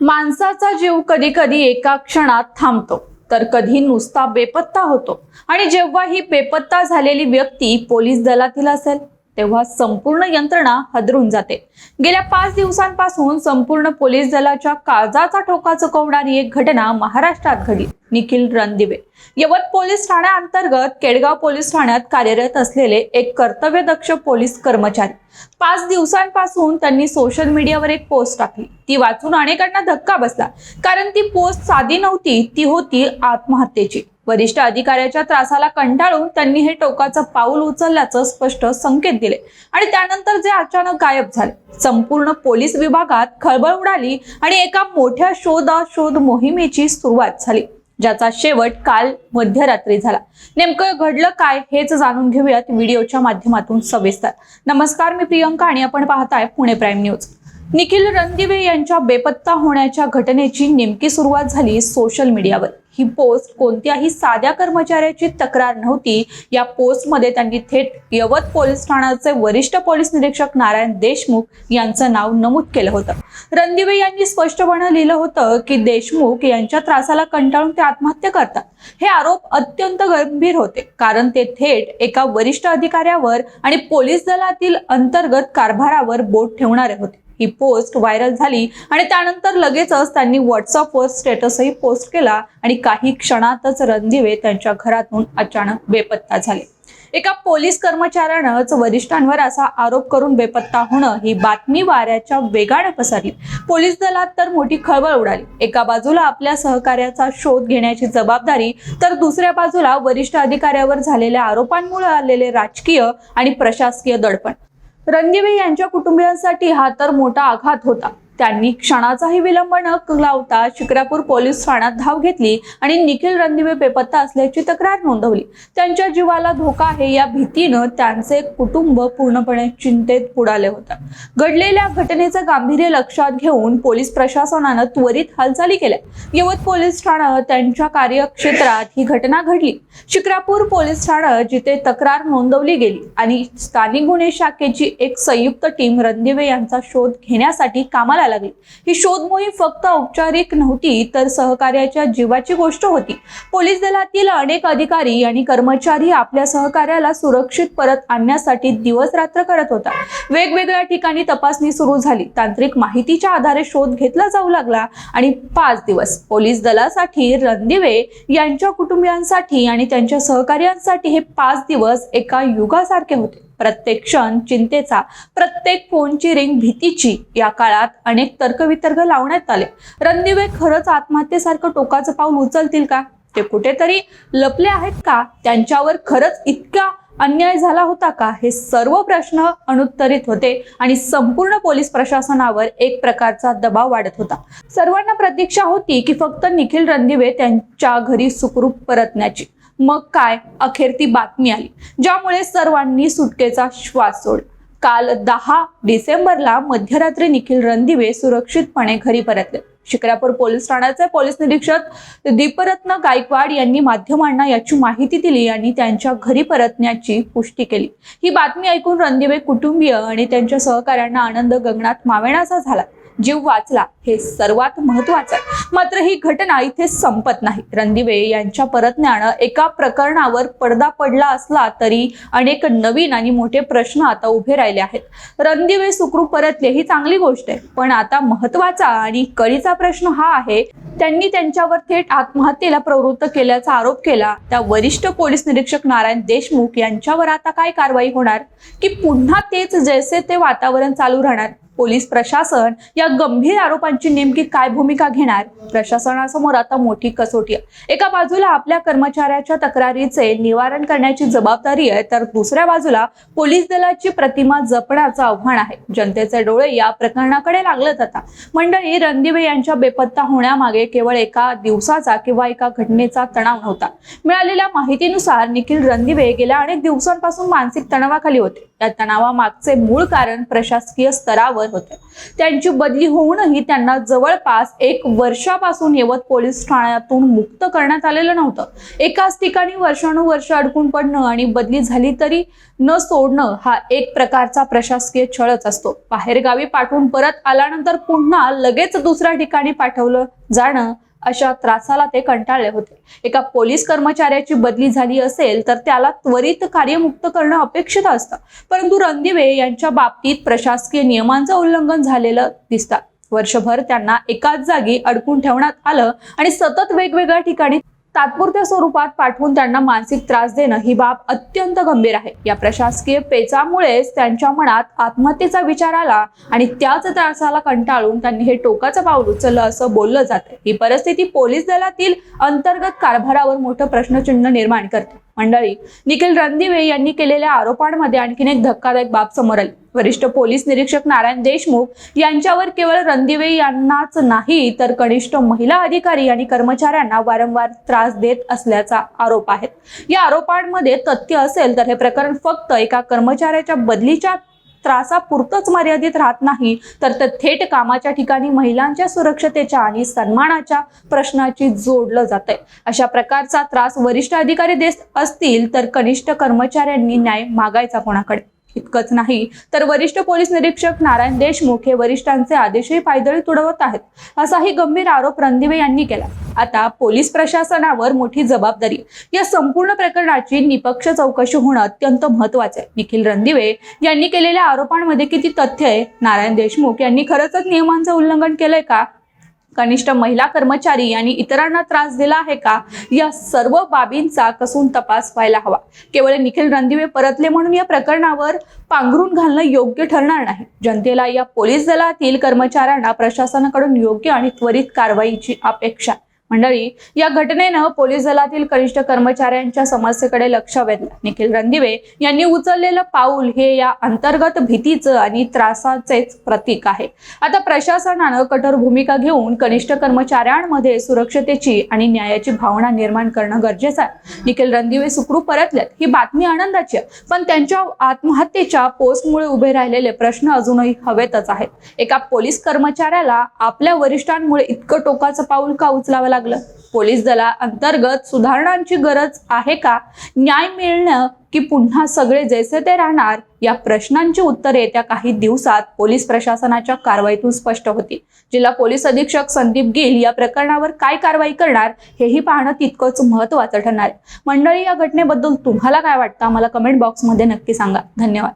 माणसाचा जीव कधी कधी एका क्षणात थांबतो. तर कधी नुसता बेपत्ता होतो. आणि जेव्हा ही बेपत्ता झालेली व्यक्ती पोलीस दलातील असेल तेव्हा संपूर्ण यंत्रणा हदरून जाते. गेल्या पाच दिवसांपासून संपूर्ण पोलीस दलाच्या काळजाचा ठोका चुकवणारी एक घटना महाराष्ट्रात घडली. निखिल रणदिवे. यवत पोलीस ठाण्याअंतर्गत केडगाव पोलीस ठाण्यात कार्यरत असलेले एक कर्तव्यदक्ष पोलीस कर्मचारी. पाच दिवसांपासून त्यांनी सोशल मीडियावर एक पोस्ट टाकली. ती वाचून अनेकांना धक्का बसला. कारण ती पोस्ट साधी नव्हती ती होती आत्महत्येची. वरिष्ठ अधिकाऱ्याच्या त्रासाला कंटाळून त्यांनी हे टोकाचं पाऊल उचलल्याचं स्पष्ट संकेत दिले. आणि त्यानंतर जे अचानक गायब झाले. संपूर्ण पोलीस विभागात खळबळ उडाली आणि एका मोठ्या शोधाशोध मोहिमेची सुरुवात झाली. ज्याचा शेवट काल मध्यरात्री झाला. नेमकं घडलं काय हेच जाणून घेऊयात व्हिडिओच्या माध्यमातून सविस्तर. नमस्कार मी प्रियंका आणि आपण पाहताय पुणे प्राईम न्यूज. निखिल रणदिवे यांच्या बेपत्ता होण्याच्या घटनेची नेमकी सुरुवात झाली सोशल मीडियावर ही पोस्ट कोणत्याही साध्या कर्मचाऱ्याची तक्रार नव्हती. या पोस्टमध्ये त्यांनी थेट यवत पोलीस ठाण्याचे वरिष्ठ पोलीस निरीक्षक नारायण देशमुख यांचं नाव नमूद केलं होतं. रणदिवे यांनी स्पष्टपणे लिहिलं होतं की देशमुख यांच्या त्रासाला कंटाळून ते आत्महत्या करतात. हे आरोप अत्यंत गंभीर होते कारण ते थेट एका वरिष्ठ अधिकाऱ्यावर आणि पोलीस दलातील अंतर्गत कारभारावर बोट ठेवणारे होते. ही पोस्ट व्हायरल झाली आणि त्यानंतर लगेचच त्यांनी व्हॉट्सअपवर स्टेटसही पोस्ट केला आणि काही क्षणातच रणदिवे त्यांच्या घरातून अचानक बेपत्ता झाले. एका पोलीस कर्मचाऱ्यानंच वरिष्ठांवर असा आरोप करून बेपत्ता होणं ही बातमी वाऱ्याच्या वेगाने पसरली. पोलीस दलात तर मोठी खळबळ उडाली. एका बाजूला आपल्या सहकार्याचा शोध घेण्याची जबाबदारी तर दुसऱ्या बाजूला वरिष्ठ अधिकाऱ्यावर झालेल्या आरोपांमुळे आलेले राजकीय आणि प्रशासकीय दडपण. रणदिवे यांच्या कुटुंबियांसाठी हा तर मोठा आघात होता. त्यांनी क्षणाचाही विलंब न लावता शिक्रापूर पोलीस ठाण्यात धाव घेतली आणि निखिल रणदिवे बेपत्ता असल्याची तक्रार नोंदवली. त्यांच्या जीवाला धोका आहे या भीतीनं त्यांचे कुटुंब पूर्णपणे चिंतेत बुडाले होते. घडलेल्या घटनेचं गांभीर्य लक्षात घेऊन पोलीस प्रशासनानं त्वरित हालचाली केल्या. यवत पोलीस ठाणं त्यांच्या कार्यक्षेत्रात ही घटना घडली. शिक्रापूर पोलीस ठाणं जिथे तक्रार नोंदवली गेली आणि स्थानिक गुन्हे शाखेची एक संयुक्त टीम रणदिवे यांचा शोध घेण्यासाठी कामाला लागली. ही शोध मोहीम फक्त औपचारिक नव्हती तर सहकार्याच्या जीवाची गोष्ट होती. पोलीस दलातील अनेक अधिकारी आणि कर्मचारी आपल्या सहकार्याला सुरक्षित परत आणण्यासाठी दिवस रात्र करत होता. वेगवेगळ्या ठिकाणी तपासणी सुरू झाली. तांत्रिक माहितीच्या आधारे शोध घेतला जाऊ लागला आणि पाच दिवस पोलीस दलासाठी रणदिवे यांच्या कुटुंबियांसाठी आणि त्यांच्या सहकार्यांसाठी हे पाच दिवस एका युगासारखे होते. प्रत्येक क्षण चिंतेचा प्रत्येक फोनची रिंग भीतीची या काळात अनेक तर्कवितर्क लावण्यात आले. रणदिवे खरंच आत्महत्येसारखं टोकाचं पाऊल उचलतील का? ते कुठेतरी लपले आहेत का? त्यांच्यावर खरंच इतका अन्याय झाला होता का? हे सर्व प्रश्न अनुत्तरित होते आणि संपूर्ण पोलीस प्रशासनावर एक प्रकारचा दबाव वाढत होता. सर्वांना प्रतीक्षा होती की फक्त निखिल रणदिवे त्यांच्या घरी सुखरूप परतण्याची. मग काय? अखेर ती बातमी आली ज्यामुळे सर्वांनी सुटकेचा श्वास सोडला. काल दहा डिसेंबरला मध्यरात्री निखिल रणदिवे सुरक्षितपणे घरी परतले. शिक्रापूर पोलीस ठाण्याचे पोलीस निरीक्षक दीपरत्न गायकवाड यांनी माध्यमांना याची माहिती दिली आणि त्यांच्या घरी परतण्याची पुष्टी केली. ही बातमी ऐकून रणदिवे कुटुंबीय आणि त्यांच्या सहकाऱ्यांना आनंद गगनात मावेणाचा झाला. जीव वाचला हे सर्वात महत्वाचं आहे. मात्र ही घटना इथे संपत नाही. रणदिवे यांच्या परतण्यानं एका प्रकरणावर पडदा पडला असला तरी अनेक नवीन आणि मोठे प्रश्न आता उभे राहिले आहेत. रणदिवे सुखरूप परतले ही चांगली गोष्ट आहे. पण आता महत्त्वाचा आणि कळीचा प्रश्न हा आहे त्यांनी त्यांच्यावर थेट आत्महत्येला प्रवृत्त केल्याचा आरोप केला. त्या वरिष्ठ पोलीस निरीक्षक नारायण देशमुख यांच्यावर आता काय कारवाई होणार? की पुन्हा तेच जैसे ते वातावरण चालू राहणार? पोलीस प्रशासन या गंभीर आरोपांची नेमकी काय भूमिका घेणार? प्रशासनासमोर आता मोठी कसोटी. आहे एका बाजूला आपल्या कर्मचाऱ्याच्या तक्रारीचे निवारण करण्याची जबाबदारी आहे तर दुसऱ्या बाजूला पोलीस दलाची प्रतिमा जपण्याचं आव्हान आहे. जनतेचे डोळे या प्रकरणाकडे लागले आता. मंडळी रणदिवे यांच्या बेपत्ता होण्यामागे केवळ एका दिवसाचा किंवा एका घटनेचा तणाव नव्हता. मिळालेल्या माहितीनुसार निखिल रणदिवे गेल्या अनेक दिवसांपासून मानसिक तणावाखाली होते. या तणावामागचे मूळ कारण प्रशासकीय स्तरावर होतं. त्यांची बदली होऊनही त्यांना जवळपास एक वर्षापासून यवत पोलीस ठाण्यातून मुक्त करण्यात आलेलं नव्हतं. एकाच ठिकाणी वर्षानुवर्ष अडकून पडणं आणि बदली झाली तरी न सोडणं हा एक प्रकारचा प्रशासकीय छळच असतो. बाहेरगावी पाठवून परत आल्यानंतर पुन्हा लगेच दुसऱ्या ठिकाणी पाठवलं जाणं अशा त्रासाला ते कंटाळले होते. एका पोलीस कर्मचाऱ्याची बदली झाली असेल तर त्याला त्वरित कार्यमुक्त करणं अपेक्षित असतं. परंतु रणदिवे यांच्या बाबतीत प्रशासकीय नियमांचं उल्लंघन झालेलं दिसतं. वर्षभर त्यांना एकाच जागी अडकून ठेवण्यात आलं आणि सतत वेगवेगळ्या ठिकाणी तात्पुरत्या स्वरूपात पाठवून त्यांना मानसिक त्रास देणं ही बाब अत्यंत गंभीर आहे. या प्रशासकीय पेचामुळेच त्यांच्या मनात आत्महत्येचा विचार आला आणि त्याच त्रासाला कंटाळून त्यांनी हे टोकाचं पाऊल उचललं असं बोललं जातं ही परिस्थिती पोलीस दलातील अंतर्गत कारभारावर मोठं प्रश्नचिन्ह निर्माण करते. मंडळी निखिल रणदिवे यांनी केलेल्या आरोपांमध्ये आणखीन एक धक्कादायक बाब समोर आली. वरिष्ठ पोलीस निरीक्षक नारायण देशमुख यांच्यावर केवळ रणदिवे यांनाच नाही तर कनिष्ठ महिला अधिकारी आणि कर्मचाऱ्यांना वारंवार त्रास देत असल्याचा आरोप आहे. या आरोपांमध्ये तथ्य असेल तर हे प्रकरण फक्त एका कर्मचाऱ्याच्या बदलीच्या त्रासापुरतंच मर्यादित राहत नाही तर ते थेट कामाच्या ठिकाणी महिलांच्या सुरक्षतेच्या आणि सन्मानाच्या प्रश्नाची जोडलं जातंय. अशा प्रकारचा त्रास वरिष्ठ अधिकारी देत असतील तर कनिष्ठ कर्मचाऱ्यांनी न्याय मागायचा कोणाकडे? इतकंच नाही तर वरिष्ठ पोलीस निरीक्षक नारायण देशमुख हे वरिष्ठांचे आदेशही पायदळी तुडवत आहेत असाही गंभीर आरोप रणदिवे यांनी केला. आता पोलीस प्रशासनावर मोठी जबाबदारी. या संपूर्ण प्रकरणाची निपक्ष चौकशी होणं अत्यंत महत्वाचं आहे. निखिल रणदिवे यांनी केलेल्या आरोपांमध्ये किती तथ्य आहे? नारायण देशमुख यांनी खरंच नियमांचं उल्लंघन केलंय का? कनिष्ठ महिला कर्मचारी यांनी इतरांना त्रास दिला आहे का? या सर्व बाबींचा कसून तपास व्हायला हवा. केवळ निखिल रणदिवे परतले म्हणून या प्रकरणावर पांघरून घालणं योग्य ठरणार नाही. जनतेला या पोलीस दलातील कर्मचाऱ्यांना प्रशासनाकडून योग्य आणि त्वरित कारवाईची अपेक्षा मंडळी या घटनेनं पोलीस दलातील कनिष्ठ कर्मचाऱ्यांच्या समस्येकडे लक्ष वेधलं. निखिल रणदिवे यांनी उचललेलं पाऊल हे या अंतर्गत भीतीचं आणि त्रासाचेच प्रतीक आहे. आता प्रशासनानं कठोर भूमिका घेऊन कनिष्ठ कर्मचाऱ्यांमध्ये सुरक्षतेची आणि न्यायाची भावना निर्माण करणं गरजेचं आहे. निखिल रणदिवे सुखरूप परतल्यात ही बातमी आनंदाची आहे. पण त्यांच्या आत्महत्येच्या पोस्टमुळे उभे राहिलेले प्रश्न अजूनही हवेतच आहेत. एका पोलीस कर्मचाऱ्याला आपल्या वरिष्ठांमुळे इतकं टोकाचं पाऊल का उचलावं लागलं? पोलीस दला अंतर्गत सुधारणांची गरज आहे का? न्याय मिळणं की पुन्हा सगळे जैसे ते राहणार? या प्रश्नांची उत्तरे येत्या काही दिवसात पोलीस प्रशासनाच्या कारवाईतून स्पष्ट होतील. जिल्हा पोलीस अधीक्षक संदीप गिल या प्रकरणावर काय कारवाई करणार हेही पाहणं तितकंच महत्वाचं ठरणार आहे. मंडळी या घटनेबद्दल तुम्हाला काय वाटतं? मला कमेंट बॉक्समध्ये नक्की सांगा. धन्यवाद.